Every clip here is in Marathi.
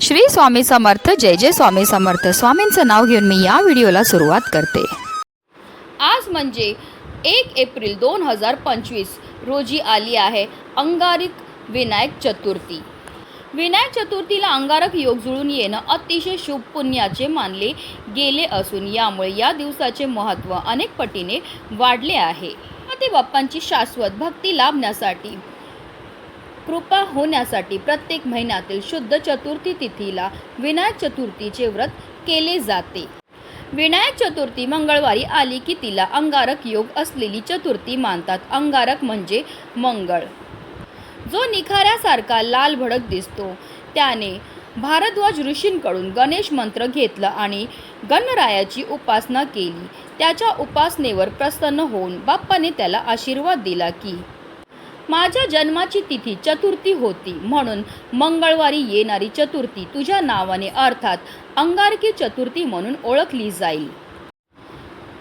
श्री स्वामी समर्थ जय जय स्वामी समर्थ. स्वामींचं नाव घेऊन मी या व्हिडिओला सुरुवात करते. आज म्हणजे एक एप्रिल दोन हजार पंचवीस रोजी आली आहे अंगारिक विनायक चतुर्थी. विनायक चतुर्थीला अंगारक योग जुळून येणं अतिशय शुभ पुण्याचे मानले गेले असून यामुळे या दिवसाचे महत्त्व अनेक पटीने वाढले आहे. ते बाप्पांची शाश्वत भक्ती लाभण्यासाठी कृपा होण्यासाठी प्रत्येक महिन्यातील शुद्ध चतुर्थी तिथीला विनायक चतुर्थीचे व्रत केले जाते. विनायक चतुर्थी मंगळवारी आली की तिला अंगारक योग असलेली चतुर्थी मानतात. अंगारक म्हणजे मंगळ. जो निखाऱ्यासारखा लाल भडक दिसतो त्याने भारद्वाज ऋषींकडून गणेश मंत्र घेतला आणि गणरायाची उपासना केली. त्याच्या उपासनेवर प्रसन्न होऊन बाप्पाने त्याला आशीर्वाद दिला की माझ्या जन्माची तिथी चतुर्थी होती म्हणून मंगळवारी येणारी चतुर्थी तुझ्या नावाने अर्थात अंगारकी चतुर्थी म्हणून ओळखली जाईल.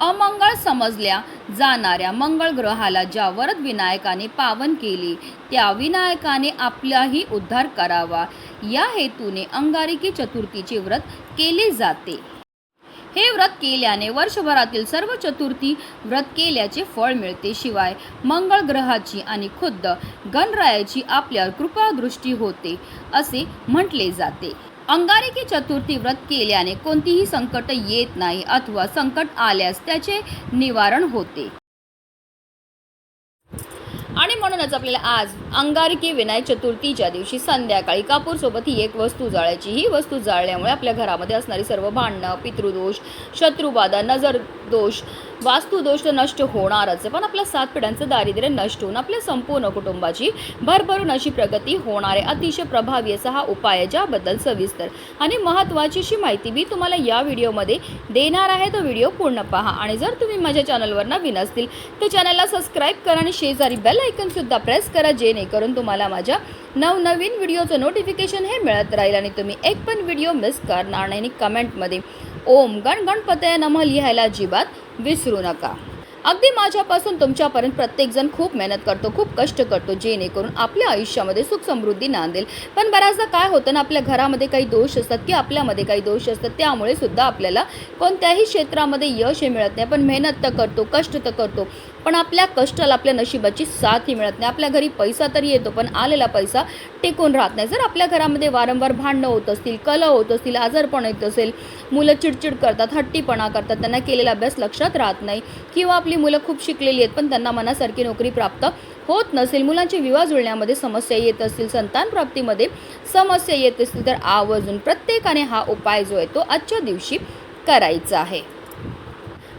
अमंगळ समजल्या जाणाऱ्या मंगळ ग्रहाला ज्या वरद विनायकाने पावन केले त्या विनायकाने आपलाही उद्धार करावा. या हेतूने अंगारिकी चतुर्थीचे व्रत केले जाते. हे व्रत केल्याने वर्षभरातील सर्व चतुर्थी व्रत केल्याचे फळ मिळते. शिवाय मंगळ ग्रहाची आणि खुद्द गणरायाची आपल्यावर कृपादृष्टी होते असे म्हटले जाते. अंगारकी चतुर्थी व्रत केल्याने कोणतीही संकट येत नाही अथवा संकट आल्यास त्याचे निवारण होते. म्हणूनच आपल्याला आज अंगारकी विनायक चतुर्थीच्या दिवशी संध्याकाळी कापूरसोबत ही एक वस्तू जाळायची. ही वस्तू जाळल्यामुळे आपल्या घरामध्ये असणारी सर्व भांडणं पितृदोष शत्रुबाधा नजर दोष. वास्तुदोष तर नष्ट होणारच आहे. पण आपल्या सात पिढ्यांचं दारिद्र्य नष्ट होऊन आपल्या संपूर्ण कुटुंबाची भरभरून अशी प्रगती होणार आहे. अतिशय प्रभावी असा हा उपाय आहे ज्याबद्दल सविस्तर आणि महत्त्वाची अशी माहिती मी तुम्हाला या व्हिडिओमध्ये देणार आहे. तो व्हिडिओ पूर्ण पहा. आणि जर तुम्ही माझ्या चॅनलवर नवीन असतील तर चॅनलला सबस्क्राईब करा आणि शेजारी बेल सुद्धा प्रेस करा जेणेकरून तुम्हाला माझ्या नवनवीन व्हिडिओचं नोटिफिकेशन हे मिळत राहील आणि तुम्ही एक पण व्हिडिओ मिस करणार नाही. आणि कमेंटमध्ये ओम गण गणपतय नमः लिहायला अजिबात विसरू नका. अगदी माझ्यापासून तुमच्यापर्यंत प्रत्येकजण खूप मेहनत करतो खूप कष्ट करतो जेणेकरून आपल्या आयुष्यामध्ये सुख समृद्धी नांदेल. पण बऱ्याचदा काय होतं ना आपल्या घरामध्ये काही दोष असतात की आपल्यामध्ये काही दोष असतात त्यामुळे सुद्धा आपल्याला कोणत्याही क्षेत्रामध्ये यश हे मिळत नाही. पण मेहनत तर करतो कष्ट तर करतो. पण आपल्या कष्टाला आपल्या नशिबाची साथ ही मिळत नाही. आपल्या घरी पैसा तरी येतो पण आलेला पैसा टिकून राहत नाही. जर आपल्या घरामध्ये वारंवार भांडणं होत असतील कला होत असतील आजारपण येत असेल मुलं चिडचिड करतात हट्टीपणा करतात त्यांना केलेला अभ्यास लक्षात राहत नाही किंवा आपली मुलं खूप शिकलेली आहेत पण त्यांना मनासारखी नोकरी प्राप्त होत नसेल मुलांचे विवाह जुळण्यामध्ये समस्या येत असतील संतान प्राप्तीमध्ये समस्या येत असतील तर आवर्जून प्रत्येकाने हा उपाय जो आहे तो आजच्या दिवशी करायचा आहे.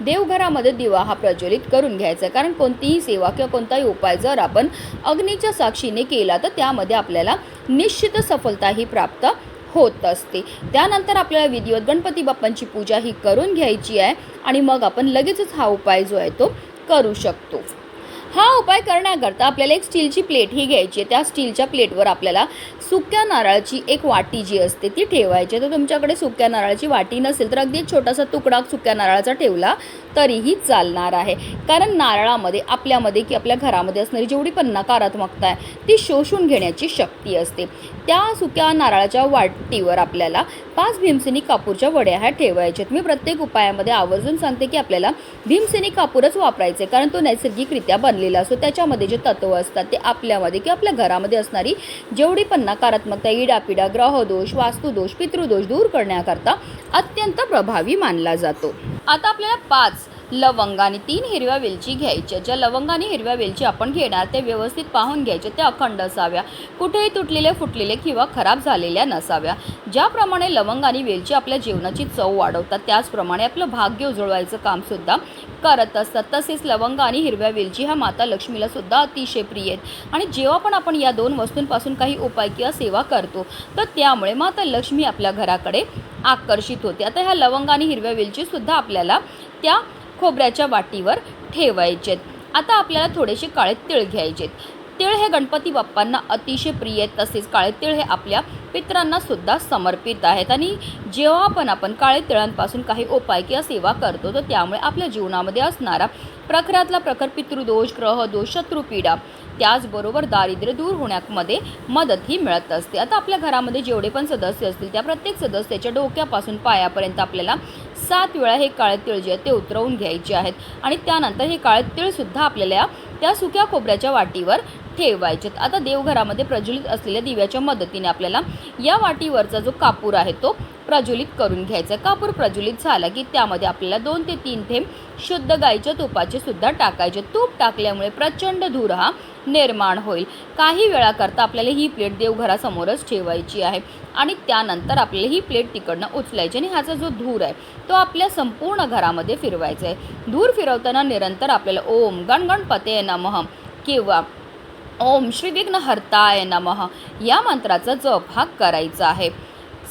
देवघरामध्ये दिवा हा प्रज्वलित करून घ्यायचा. आहे कारण कोणतीही सेवा किंवा कोणताही उपाय जर आपण अग्नीच्या साक्षीने केला तर त्यामध्ये आपल्याला निश्चित सफलताही प्राप्त होत असते. त्यानंतर आपल्याला विधिवत गणपती बाप्पांची पूजा ही करून घ्यायची आहे आणि मग आपण लगेचच हा उपाय जो आहे तो करू शकतो. हा उपाय करण्याकरता आपल्याला एक स्टीलची प्लेट ही घ्यायची आहे. त्या स्टीलच्या प्लेटवर आपल्याला सुक्या नारळाची एक वाटी जी असते ती ठेवायची तर तुमच्याकडे सुक्या नारळाची वाटी नसेल तर अगदी एक छोटासा तुकडा सुक्या नारळाचा ठेवला तरीही चालणार आहे. कारण नारळामध्ये आपल्यामध्ये की आपल्या घरामध्ये असणारी जेवढी पण नकारात्मकता आहे ती शोषून घेण्याची शक्ती असते. त्या सुक्या नारळाच्या वाटीवर आपल्याला पाच भीमसेनी कापूरच्या वड्या ह्या ठेवायच्या मी प्रत्येक उपायामध्ये आवर्जून सांगते की आपल्याला भीमसेनी कापूरच वापरायचे कारण तो नैसर्गिकरित्या बांधलेला असतो त्याच्यामध्ये जे तत्व असतात ते आपल्यामध्ये किंवा आपल्या घरामध्ये असणारी जेवढी पण नकारात्मकता इडापिडा ग्रहदोष वास्तुदोष पितृदोष दूर करण्याकरता अत्यंत प्रभावी मानला जातो. आता आपल्याला पाच लवंग आणि तीन हिरव्या वेलची घ्यायच्या ज्या लवंग आणि हिरव्या वेलची आपण घेणार ते व्यवस्थित पाहून घ्यायचे त्या अखंड असाव्या. कुठेही तुटलेले फुटलेले किंवा खराब झालेल्या नसाव्या. ज्याप्रमाणे लवंग आणि वेलची आपल्या जेवणाची चव वाढवतात त्याचप्रमाणे आपलं भाग्य उजळवायचं कामसुद्धा करत असतात. तसेच लवंग आणि हिरव्या वेलची ह्या माता लक्ष्मीला सुद्धा अतिशय प्रिय आहेत. आणि जेव्हा पण आपण या दोन वस्तूंपासून काही उपाय किंवा सेवा करतो तर त्यामुळे माता लक्ष्मी आपल्या घराकडे आकर्षित होते. आता ह्या लवंग आणि हिरव्या वेलची सुद्धा आपल्याला त्या खोबऱ्याच्या वाटीवर ठेवायचेत. आता आपल्याला थोडेसे काळे तिळ घ्यायचेत. तिळ हे गणपती बाप्पांना अतिशय प्रिय आहेत तसेच काळे तिळ हे आपल्या पितरांना सुद्धा समर्पित आहेत. आणि जेव्हा पण आपण काळे तिळांपासून काही उपाय किंवा सेवा करतो तर त्यामुळे आपल्या जीवनामध्ये असणारा प्रखरातला प्रखर पितृदोष ग्रहदोष शत्रुपीडा त्याचबरोबर दारिद्र्य दूर होण्यामध्ये मदतही मिळत असते. आता आपल्या घरामध्ये जेवढे पण सदस्य असतील त्या प्रत्येक सदस्याच्या डोक्यापासून पायापर्यंत आपल्याला सात वेळा हे काळे तिळ जे आहेत ते उतरवून घ्यायचे आहेत. आणि त्यानंतर हे काळे तिळसुद्धा आपल्याला त्या सुक्या खोबऱ्याच्या वाटीवर ठेवायचेत. आता देवघरामध्ये प्रज्वलित असलेल्या दिव्याच्या मदतीने आपल्याला या वाटीवरचा जो कापूर आहे तो प्रज्वलित करून घ्यायचा कापूर प्रज्वलित झाला की त्यामध्ये आपल्याला दोन ते तीन थेंब शुद्ध गाईच्या तुपाचे सुद्धा टाकायचे. तूप टाकल्यामुळे प्रचंड धूर हा निर्माण होईल. काही वेळाकरता आपल्याला ही प्लेट देवघरासमोरच ठेवायची आहे आणि त्यानंतर आपल्याला ही प्लेट तिकडनं उचलायची आणि ह्याचा जो धूर आहे तो आपल्या संपूर्ण घरामध्ये फिरवायचा आहे. धूर फिरवताना निरंतर आपल्याला ओम गणगणपते नमः किंवा ओम श्री विघ्न हर्ताय नमः. या मंत्राचा जप हा करायचा आहे.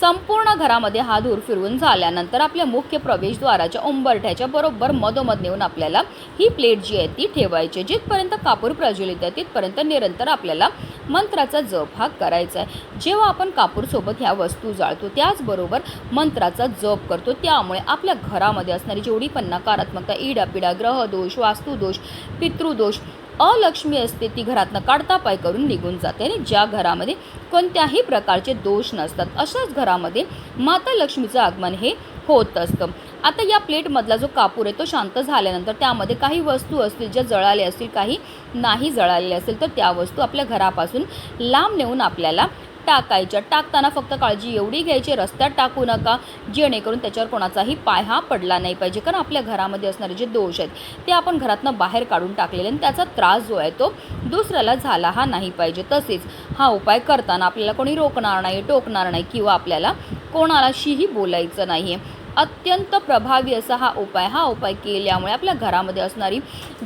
संपूर्ण घरामध्ये हा धूर फिरवून झाल्यानंतर आपल्या मुख्य प्रवेशद्वाराच्या उंबरठ्याच्या बरोबर मधोमध नेऊन आपल्याला ही प्लेट जी आहे ती ठेवायची आहे. जिथपर्यंत कापूर प्रज्वलित आहे तिथपर्यंत निरंतर आपल्याला मंत्राचा जप हा करायचा आहे. जेव्हा आपण कापूरसोबत ह्या वस्तू जाळतो त्याचबरोबर मंत्राचा जप करतो त्यामुळे आपल्या घरामध्ये असणारी जेवढी पण नकारात्मकता इडापिडा ग्रहदोष वास्तुदोष पितृदोष अलक्ष्मी असते ती घरातनं काढता पाय करून निघून जाते आणि ज्या घरामध्ये कोणत्याही प्रकारचे दोष नसतात अशाच घरामध्ये माता लक्ष्मीचं आगमन हे होत असतं. आता या प्लेटमधला जो कापूर आहे तो शांत झाल्यानंतर त्यामध्ये काही वस्तू असतील ज्या जळाल्या असतील काही नाही जळालेल्या असतील तर त्या वस्तू आपल्या घरापासून लांब नेऊन आपल्याला टाकायच्या. टाकताना फक्त काळजी एवढी घ्यायची रस्त्यात टाकू नका जेणेकरून त्याच्यावर कोणाचाही पाय हा पडला नाही पाहिजे. कारण आपल्या घरामध्ये असणारे जे दोष आहेत ते आपण घरातनं बाहेर काढून टाकलेले आणि त्याचा त्रास जो आहे तो दुसऱ्याला झाला हा नाही पाहिजे. तसेच हा उपाय करताना आपल्याला कोणी रोखणार नाही टोकणार नाही किंवा आपल्याला कोणालाशीही बोलायचं नाही आहे अत्यंत प्रभावी असा हा उपाय हा उपाय केल्यामुळे आपल्या घरामध्ये असणारी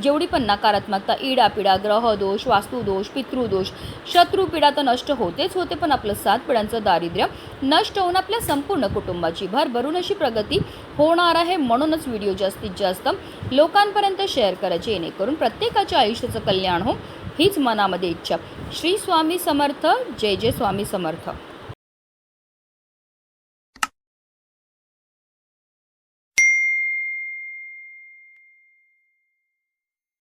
जेवढी पण नकारात्मकता इडापिडा ग्रहदोष वास्तुदोष पितृदोष शत्रुपीडा तर नष्ट होतेच होते पण आपलं सात पिढ्यांचं दारिद्र्य नष्ट होऊन आपल्या संपूर्ण कुटुंबाची भरभरून अशी प्रगती होणार आहे म्हणूनच व्हिडिओ जास्तीत जास्त लोकांपर्यंत शेअर करायचे जेणेकरून प्रत्येकाच्या आयुष्याचं कल्याण हो हीच मनामध्ये इच्छा. श्री स्वामी समर्थ. जय जय स्वामी समर्थ.